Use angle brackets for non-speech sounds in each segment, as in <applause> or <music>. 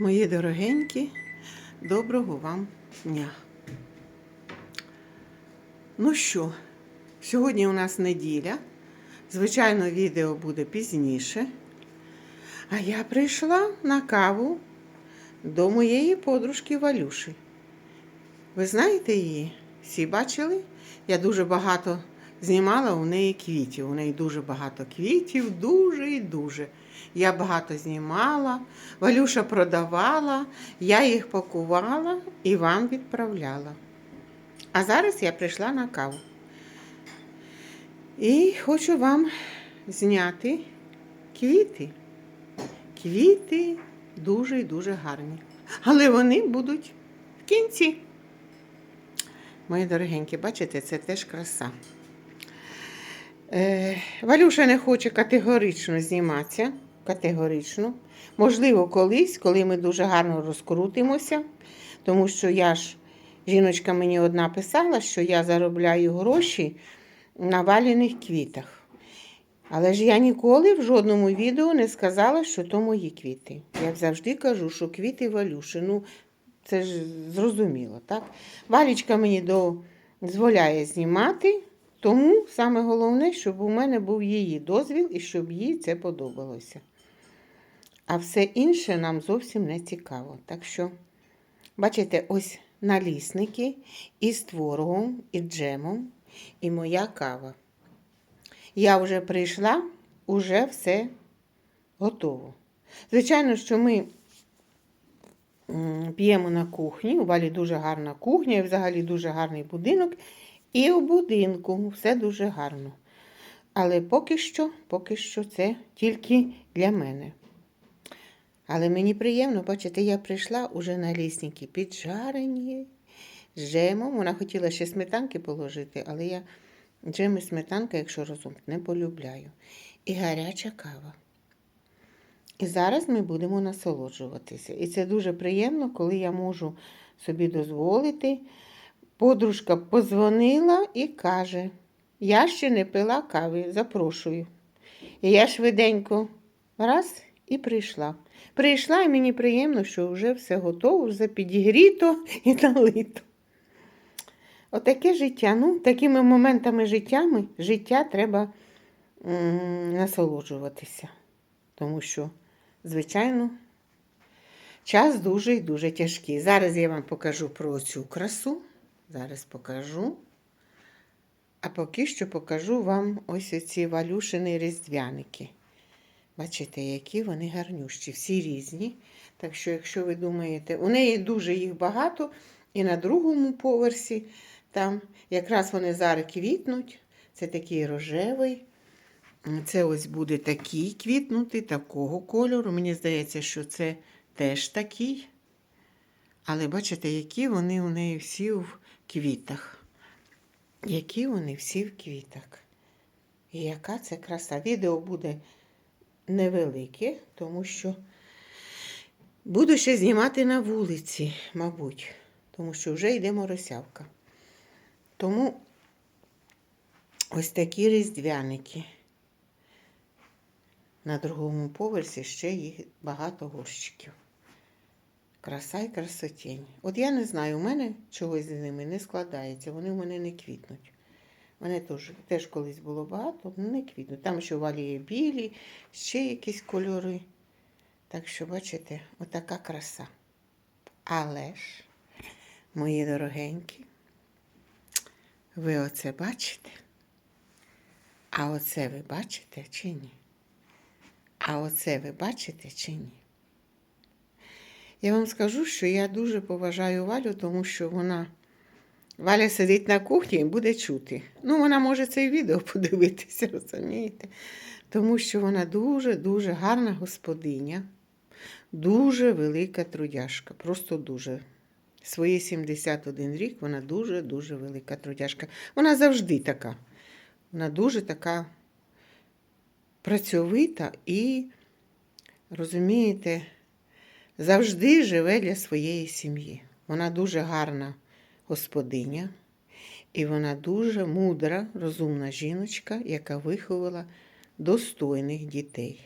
Мої дорогенькі, доброго вам дня. Ну що, сьогодні у нас неділя. Звичайно, відео буде пізніше. А я прийшла на каву до моєї подружки Валюші. Ви знаєте її? Всі бачили? Я дуже багато знімала у неї квітів. У неї дуже багато квітів, дуже і дуже. Я багато знімала, Валюша продавала, я їх пакувала і вам відправляла. А зараз я прийшла на каву. І хочу вам зняти квіти. Квіти дуже і дуже гарні. Але вони будуть в кінці. Мої дорогенькі, бачите, це теж краса. Е, Валюша не хоче категорично зніматися. Категорично. Можливо, колись, коли ми дуже гарно розкрутимося, тому що я ж, жіночка мені одна писала, що я заробляю гроші на валяних квітах. Але ж я ніколи в жодному відео не сказала, що то мої квіти. Я завжди кажу, що квіти Валюші. Ну, це ж зрозуміло, так? Валічка мені дозволяє знімати, тому саме головне, щоб у мене був її дозвіл і щоб їй це подобалося. А все інше нам зовсім не цікаво. Так що, бачите, ось налісники із творогом, і джемом, і моя кава. Я вже прийшла, уже все готово. Звичайно, що ми п'ємо на кухні. У Валі дуже гарна кухня, і взагалі дуже гарний будинок. І у будинку все дуже гарно. Але поки що, поки що це тільки для мене. Але мені приємно, бачите, я прийшла уже на лісники піджарені з джемом. Вона хотіла ще сметанки положити, але я джем і сметанка, якщо розум, не полюбляю. І гаряча кава. І зараз ми будемо насолоджуватися. І це дуже приємно, коли я можу собі дозволити. Подружка позвонила і каже: Я ще не пила кави, запрошую. І я швиденько раз і прийшла. Прийшла, і мені приємно, що вже все готово, вже підігріто і налито. Отаке життя. Ну, такими моментами життями, життя треба м, насолоджуватися. Тому що, звичайно, час дуже і дуже тяжкий. Зараз я вам покажу про цю красу. Зараз покажу. А поки що покажу вам ось оці валюшини різдвяники. Бачите, які вони гарнющі, всі різні. Так що, якщо ви думаєте, у неї дуже їх багато, і на другому поверсі там якраз вони зараз квітнуть. Це такий рожевий. Це ось буде такий квітнути, такого кольору. Мені здається, що це теж такий. Але бачите, які вони у неї всі в квітах. Які вони всі в квітах. І яка це краса. Відео буде невелике, тому що буду ще знімати на вулиці, мабуть, тому що вже йде моросявка. Тому ось такі різдвяники. На другому поверсі ще їх багато горщиків. Краса і красотінь. От я не знаю, у мене чогось з ними не складається, вони в мене не квітнуть. Мене теж, теж колись було багато, але не квітнуть. Там ще валіє білі, ще якісь кольори. Так що, бачите, отака краса. Але ж, мої дорогенькі, ви оце бачите? А оце ви бачите чи ні? А оце ви бачите чи ні? Я вам скажу, що я дуже поважаю Валю, тому що вона. Валя сидить на кухні і буде чути. Ну, вона може це відео <laughs> подивитися, розумієте? Тому що вона дуже-дуже гарна господиня, дуже велика трудяшка. Просто дуже. Свої 71 рік вона дуже-дуже велика трудяшка. Вона завжди така. Вона дуже така працьовита і, розумієте, завжди живе для своєї сім'ї. Вона дуже гарна господиня, і вона дуже мудра, розумна жіночка, яка виховала достойних дітей.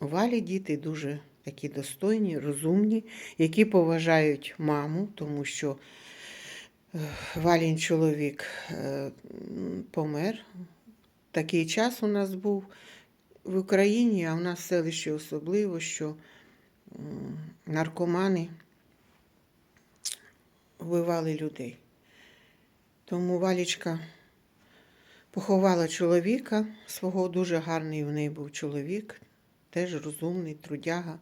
У Валі діти дуже такі достойні, розумні, які поважають маму, тому що е, Валін чоловік е, помер. Такий час у нас був в Україні, а в нас в селищі особливо, що наркомани вбивали людей. Тому Валічка поховала чоловіка свого, дуже гарний в неї був чоловік, теж розумний, трудяга.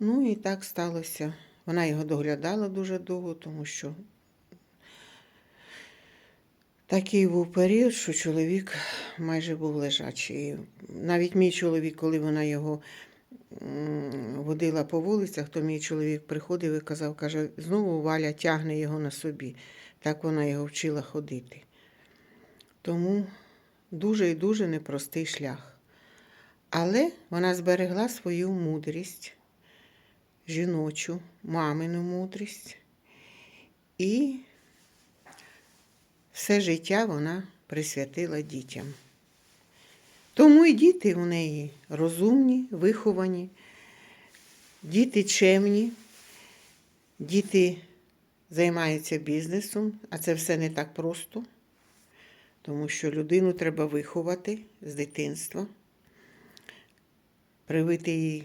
Ну і так сталося. Вона його доглядала дуже довго, тому що такий був період, що чоловік майже був лежачий. Навіть мій чоловік, коли вона його водила по вулицях, то мій чоловік приходив і казав, каже, знову Валя тягне його на собі. Так вона його вчила ходити. Тому дуже і дуже непростий шлях. Але вона зберегла свою мудрість, жіночу, мамину мудрість. І все життя вона присвятила дітям. Тому і діти у неї розумні, виховані, діти чемні, діти займаються бізнесом, а це все не так просто, тому що людину треба виховати з дитинства, привити їй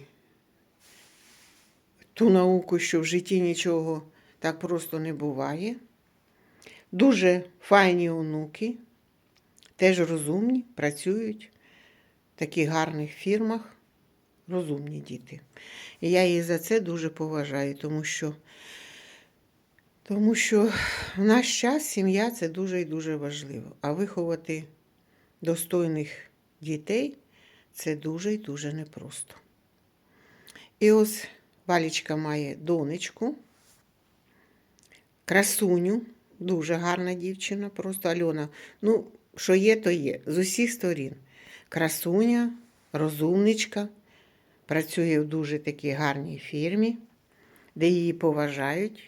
ту науку, що в житті нічого так просто не буває. Дуже файні онуки, теж розумні, працюють таких гарних фірмах, розумні діти. І я її за це дуже поважаю, тому що, тому що в наш час сім'я це дуже і дуже важливо. А виховати достойних дітей це дуже і дуже непросто. І ось Валічка має донечку, красуню, дуже гарна дівчина, просто Альона. Ну, що є, то є. З усіх сторін. Красуня, розумничка, працює в дуже такій гарній фірмі, де її поважають.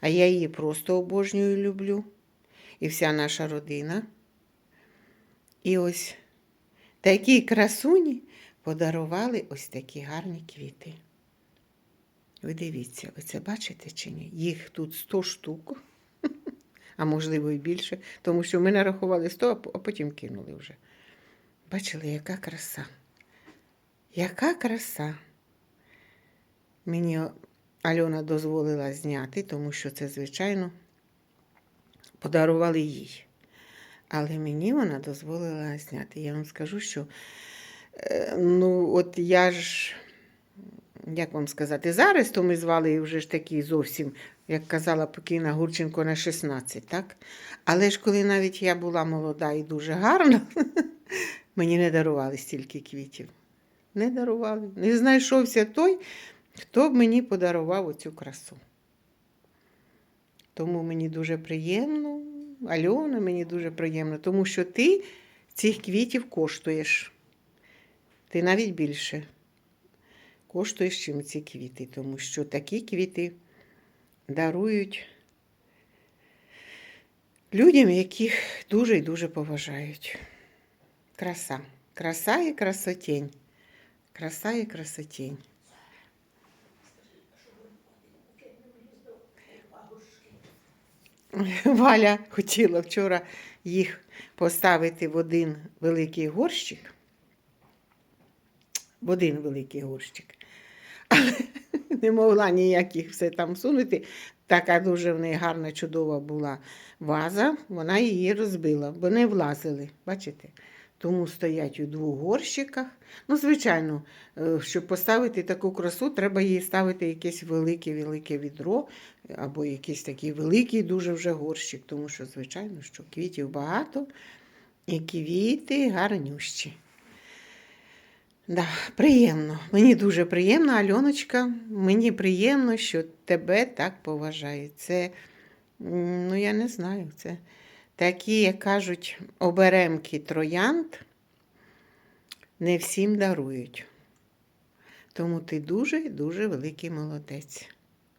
А я її просто обожнюю і люблю. І вся наша родина. І ось такій красуні подарували ось такі гарні квіти. Ви дивіться, ви це бачите чи ні? Їх тут 100 штук, <laughs> а можливо і більше, тому що ми нарахували 100, а потім кинули вже. Бачили, яка краса. Яка краса. Мені Альона дозволила зняти, тому що це, звичайно, подарували їй. Але мені вона дозволила зняти. Я вам скажу, що е, ну, от я ж, як вам сказати, зараз то ми звали вже ж такі зовсім, як казала покійна Гурченко, на 16, так? Але ж коли навіть я була молода і дуже гарна, <laughs> мені не дарували стільки квітів. Не дарували. Не знайшовся той, хто б мені подарував оцю красу. Тому мені дуже приємно, Альона, мені дуже приємно, тому що ти цих квітів коштуєш. Ти навіть більше коштуєш, чим ці квіти, тому що такі квіти дарують людям, яких дуже і дуже поважають. Краса. Краса і красотень. Краса і красотень. <laughs> Валя хотіла вчора їх поставити в один великий горщик. В один великий горщик. Але <laughs> не могла ніяк їх все там сунути. Така дуже в неї гарна, чудова була ваза, вона її розбила, бо не влазили. Бачите? Тому стоять у двох горщиках. Ну, звичайно, е, щоб поставити таку красу, треба їй ставити якесь велике-велике відро або якийсь такий великий дуже вже горщик, тому що, звичайно, що квітів багато і квіти гарнющі. Да, приємно. Мені дуже приємно, Альоночка. Мені приємно, що тебе так поважають. Це, ну я не знаю, це такі, як кажуть, оберемки троянд не всім дарують. Тому ти дуже-дуже великий молодець.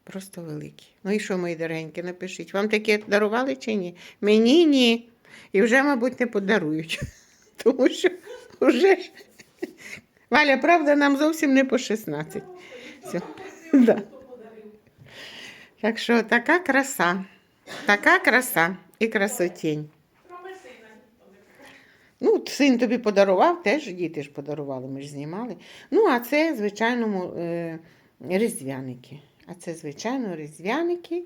Просто великий. Ну і що, мої дорогенькі, напишіть, вам таке дарували чи ні? Мені ні. І вже, мабуть, не подарують. <laughs> Тому що вже. Валя, правда, нам зовсім не по 16. Все. Так що така краса. Така краса і красотінь. Ну, син тобі подарував, теж діти ж подарували, ми ж знімали. Ну, а це, звичайно, е, різдвяники. А це, звичайно, різдвяники.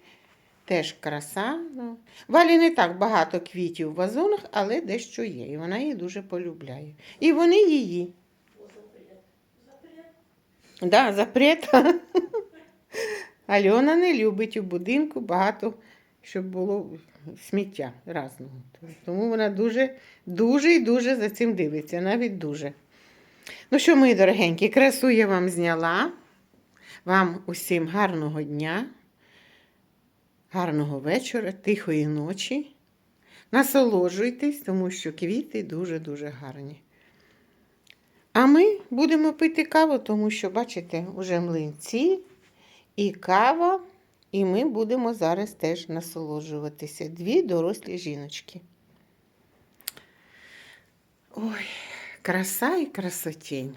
Теж краса. Ну. Валі не так багато квітів в вазонах, але дещо є. І вона її дуже полюбляє. І вони її. Да, запрет. <laughs> Альона не любить у будинку багато, щоб було сміття разного. Тому вона дуже, дуже і дуже за цим дивиться, навіть дуже. Ну що, мої дорогенькі, красу я вам зняла. Вам усім гарного дня, гарного вечора, тихої ночі. Насолоджуйтесь, тому що квіти дуже-дуже гарні. А ми будемо пити каву, тому що, бачите, уже млинці і кава, і ми будемо зараз теж насолоджуватися. Дві дорослі жіночки. Ой, краса і красотень.